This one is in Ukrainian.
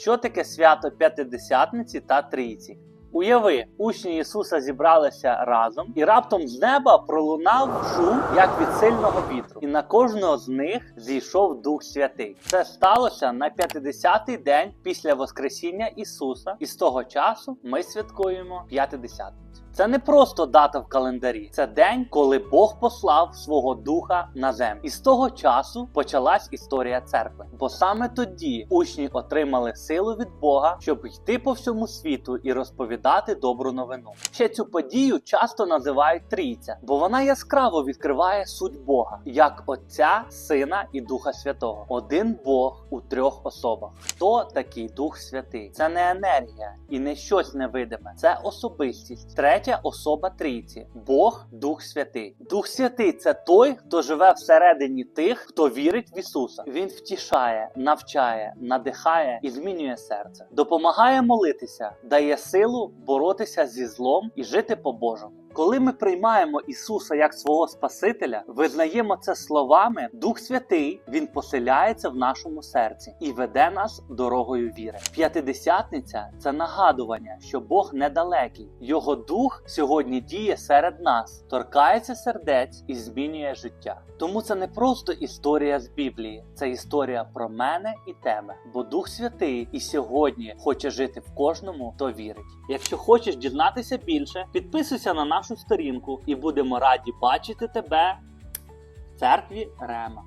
Що таке свято П'ятидесятниці та Трійці? Уяви, учні Ісуса зібралися разом, і раптом з неба пролунав шум, як від сильного вітру, і на кожного з них зійшов Дух Святий. Це сталося на 50-й день після Воскресіння Ісуса, і з того часу ми святкуємо П'ятидесятницю. Це не просто дата в календарі, це день, коли Бог послав свого духа на землю. І з того часу почалась історія церкви. Бо саме тоді учні отримали силу від Бога, щоб йти по всьому світу і розповідати добру новину. Ще цю подію часто називають трійця, бо вона яскраво відкриває суть Бога як Отця, Сина і Духа Святого. Один Бог у трьох особах. Хто такий Дух Святий? Це не енергія і не щось невидиме, це особистість. Третя особа трійці Бог, Дух Святий. Дух Святий це той, хто живе всередині тих, хто вірить в Ісуса. Він втішає, навчає, надихає і змінює серце, допомагає молитися, дає силу боротися зі злом і жити по-божому. Коли ми приймаємо Ісуса як свого Спасителя, визнаємо це словами, Дух Святий Він поселяється в нашому серці і веде нас дорогою віри. П'ятидесятниця це нагадування, що Бог недалекий. Його дух сьогодні діє серед нас, торкається сердець і змінює життя. Тому це не просто історія з Біблії, це історія про мене і тебе. Бо Дух Святий і сьогодні хоче жити в кожному, хто вірить. Якщо хочеш дізнатися більше, підписуйся на нашу сторінку і будемо раді бачити тебе в церкві Рема.